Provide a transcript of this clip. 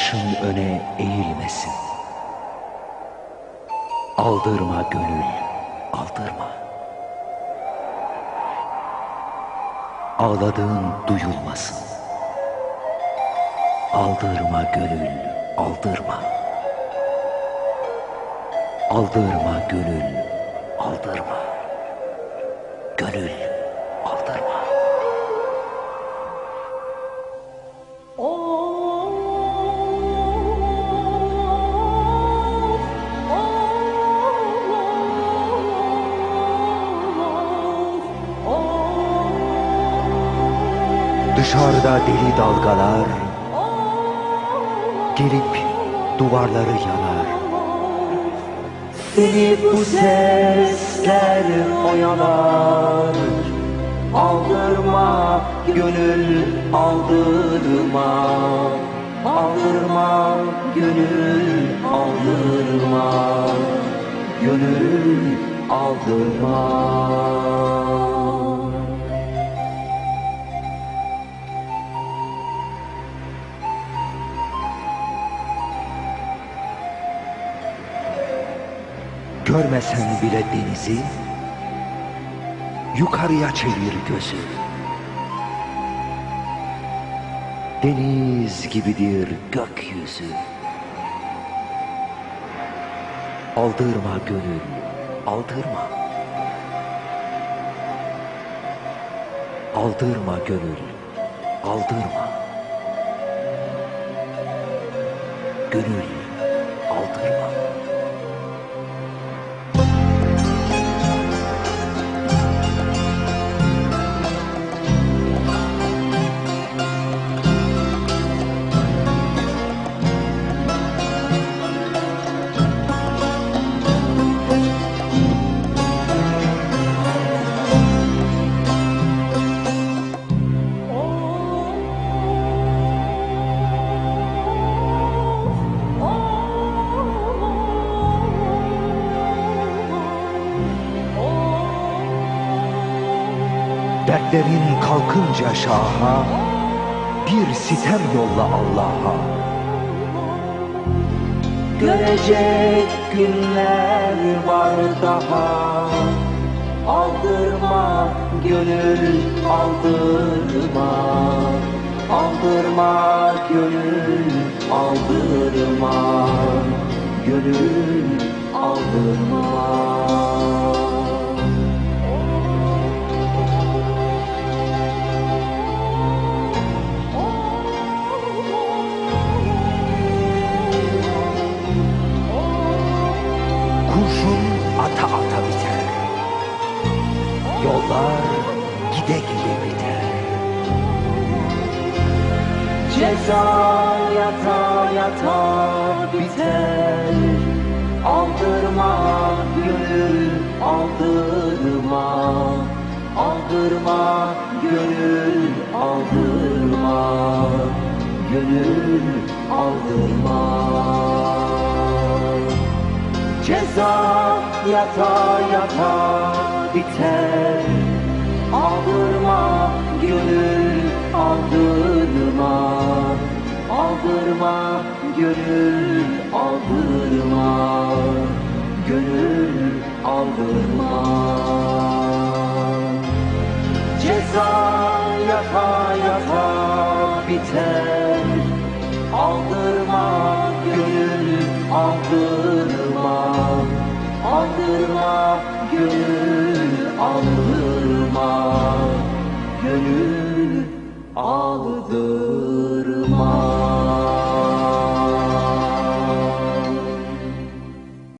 başın öne eğilmesin. Aldırma gönül, aldırma. Ağladığın duyulmasın. Aldırma gönül, aldırma. Aldırma gönül, aldırma. Gönül, Dışarıda deli dalgalar gelip duvarları yanar. Seni bu sesler oyalar. Aldırma gönül aldırma. Aldırma gönül aldırma. Gönül aldırma. Görmesen bile denizi Yukarıya çevir gözü. Deniz gibidir gökyüzü. Aldırma gönül, aldırma. Aldırma gönül, aldırma. Gönül, Dertlerin kalkınca şaha Bir sitem yolla Allah'a. Görecek günler var daha. Aldırma gönül aldırma. Aldırma gönül aldırma. Gönül aldırma gide gide biter Ceza yata yata biter. Aldırma gönül aldırma. Aldırma gönül aldırma. Gönül aldırma. Ceza yata yata biter Aldırma gönül aldırma. Aldırma gönül aldırma. Gönül aldırma